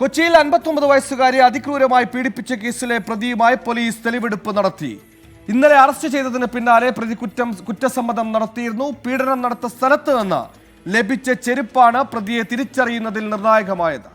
കൊച്ചിയിൽ അൻപത്തൊമ്പത് വയസ്സുകാരെ അതിക്രൂരമായി പീഡിപ്പിച്ച കേസിലെ പ്രതിയുമായി പോലീസ് തെളിവെടുപ്പ് നടത്തി. ഇന്നലെ അറസ്റ്റ് ചെയ്തതിന് പിന്നാലെ പ്രതി കുറ്റം കുറ്റസമ്മതം നടത്തിയിരുന്നു. പീഡനം നടത്ത സ്ഥലത്ത് നിന്ന് ലഭിച്ച ചെരുപ്പാണ് പ്രതിയെ തിരിച്ചറിയുന്നതിൽ നിർണായകമായത്.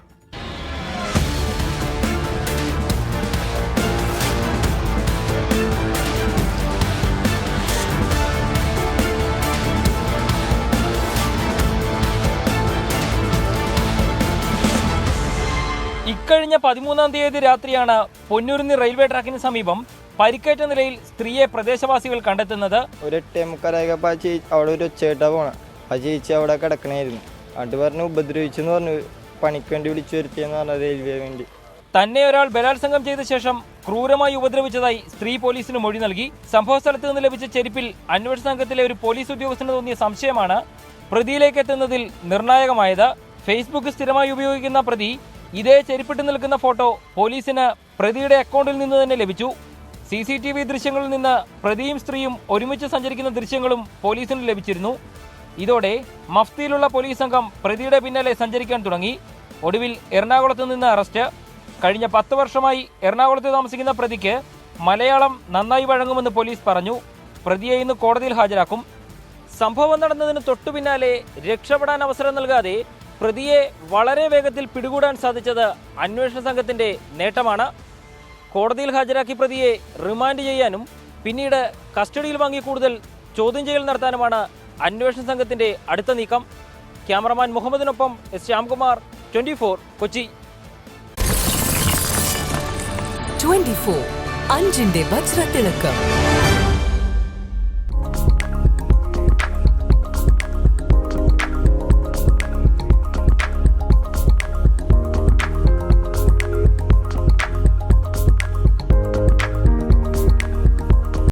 ഇക്കഴിഞ്ഞ പതിമൂന്നാം തീയതി രാത്രിയാണ് പൊന്നൂരിന്ന് റെയിൽവേ ട്രാക്കിന് സമീപം പരിക്കേറ്റ നിലയിൽ സ്ത്രീയെ പ്രദേശവാസികൾ കണ്ടെത്തുന്നത്. ഒരു എട്ടേ മുക്കാലായപ്പോൾ ആ ചേച്ചി അവിടെ ഒരു ഒച്ചയായിട്ടാണ് പോണത് ആ ചേച്ചി അവിടെ കിടക്കണായിരുന്നു. അത് പറഞ്ഞ് ഉപദ്രവിച്ചെന്ന് പറഞ്ഞു പണിക്ക് വേണ്ടി വിളിച്ചു വരുത്തിയെന്ന് പറഞ്ഞു റെയിൽവേ വേണ്ടി. തന്നെ ഒരാൾ ബലാത്സംഗം ചെയ്ത ശേഷം ക്രൂരമായി ഉപദ്രവിച്ചതായി സ്ത്രീ പോലീസിന് മൊഴി നൽകി. സംഭവ സ്ഥലത്ത് നിന്ന് ലഭിച്ച ചെരുപ്പിൽ അന്വേഷണ സംഘത്തിലെ ഒരു പോലീസ് ഉദ്യോഗസ്ഥന് തോന്നിയ സംശയമാണ് പ്രതിയിലേക്ക് എത്തുന്നതിൽ നിർണായകമായത്. ഫേസ്ബുക്ക് സ്ഥിരമായി ഉപയോഗിക്കുന്ന പ്രതി ഇതേ ചെരുപ്പിട്ട് നിൽക്കുന്ന ഫോട്ടോ പോലീസിന് പ്രതിയുടെ അക്കൗണ്ടിൽ നിന്ന് തന്നെ ലഭിച്ചു. സി സി ടി വി ദൃശ്യങ്ങളിൽ നിന്ന് പ്രതിയും സ്ത്രീയും ഒരുമിച്ച് സഞ്ചരിക്കുന്ന ദൃശ്യങ്ങളും പോലീസിന് ലഭിച്ചിരുന്നു. ഇതോടെ മഫ്തിയിലുള്ള പോലീസ് സംഘം പ്രതിയുടെ പിന്നാലെ സഞ്ചരിക്കാൻ തുടങ്ങി. ഒടുവിൽ എറണാകുളത്ത് നിന്ന് അറസ്റ്റ്. കഴിഞ്ഞ പത്ത് വർഷമായി എറണാകുളത്ത് താമസിക്കുന്ന പ്രതിക്ക് മലയാളം നന്നായി വഴങ്ങുമെന്ന് പോലീസ് പറഞ്ഞു. പ്രതിയെ ഇന്ന് കോടതിയിൽ ഹാജരാക്കും. സംഭവം നടന്നതിന് തൊട്ടു പിന്നാലെ രക്ഷപ്പെടാൻ അവസരം നൽകാതെ പ്രതിയെ വളരെ വേഗത്തിൽ പിടികൂടാൻ സാധിച്ചത് അന്വേഷണ സംഘത്തിന്റെ നേട്ടമാണ്. കോടതിയിൽ ഹാജരാക്കി പ്രതിയെ റിമാൻഡ് ചെയ്യാനും പിന്നീട് കസ്റ്റഡിയിൽ വാങ്ങി കൂടുതൽ ചോദ്യം ചെയ്യൽ നടത്താനുമാണ് അന്വേഷണ സംഘത്തിന്റെ അടുത്ത നീക്കം. Cameraman മുഹമ്മദിനൊപ്പം S Shyamkumar twenty four Kochi. 24 അഞ്ചിന്റെ വജ്രത്തിളക്കം.